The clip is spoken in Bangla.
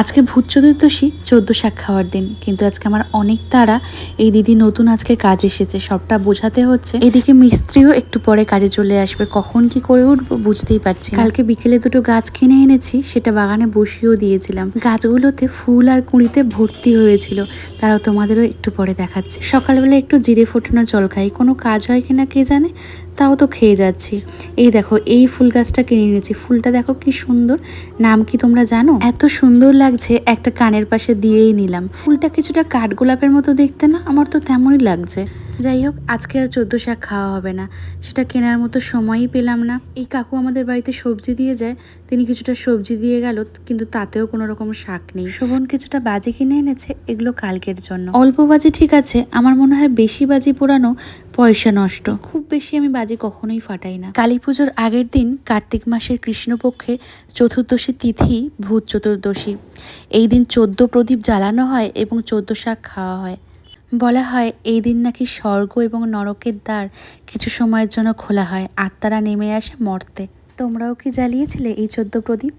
আজকে ভূত চতুর্দশী, চোদ্দ শাক খাওয়ার দিন। কিন্তু আজকে আমার অনেক তারা, এই দিদি নতুন আজকে কাজ এসেছে। সবটা বোঝাতে হচ্ছে। এদিকে মিস্ত্রিও একটু পরে কাজে চলে আসবে। কখন কি করে উঠবো বুঝতেই পারছি কালকে বিকেলে দুটো গাছ কিনে এনেছি, সেটা বাগানে বসিয়েও দিয়েছিলাম। গাছগুলোতে ফুল আর কুঁড়িতে ভর্তি হয়েছিল। তারাও তোমাদেরও একটু পরে দেখাচ্ছি। সকালবেলা একটু জিরে ফোটানো জল খাই। কোনো কাজ হয় কিনা কে জানে? তাও তো খেয়ে যাচ্ছি। এই দেখো, এই ফুল গাছটা কিনে নিয়েছি ফুলটা দেখো কি সুন্দর। নাম কি তোমরা জানো? এত সুন্দর লাগছে, একটা কানের পাশে দিয়েই নিলাম। ফুলটা কিছুটা কাঠগোলাপের মতো দেখতে না? আমার তো তেমনই লাগছে। যাই হোক, আজকে আর চোদ্দ শাক খাওয়া হবে না। সেটা কেনার মতো সময়ই পেলাম না। এই কাকু আমাদের বাড়িতে সবজি দিয়ে যায়। তিনি কিছুটা সবজি দিয়ে গেল, কিন্তু তাতেও কোনো রকম শাক নেই। শোভন কিছুটা বাজি কিনে এনেছে, এগুলো কালকের জন্য। অল্প বাজি ঠিক আছে, আমার মনে হয় বেশি বাজি পোড়ানো পয়সা নষ্ট। খুব বেশি আমি বাজি কখনোই ফাটাই না। কালী পুজোর আগের দিন কার্তিক মাসের কৃষ্ণপক্ষের চতুর্দশী তিথি, ভূত চতুর্দশী। এই দিন চোদ্দ প্রদীপ জ্বালানো হয় এবং চোদ্দ শাক খাওয়া হয়। বলা হয়, এই দিন নাকি স্বর্গ এবং নরকের দ্বার কিছু সময়ের জন্য খোলা হয়। আত্মারা নেমে আসে মর্তে। তোমরাও কি জ্বালিয়েছিলে এই চোদ্দ প্রদীপ?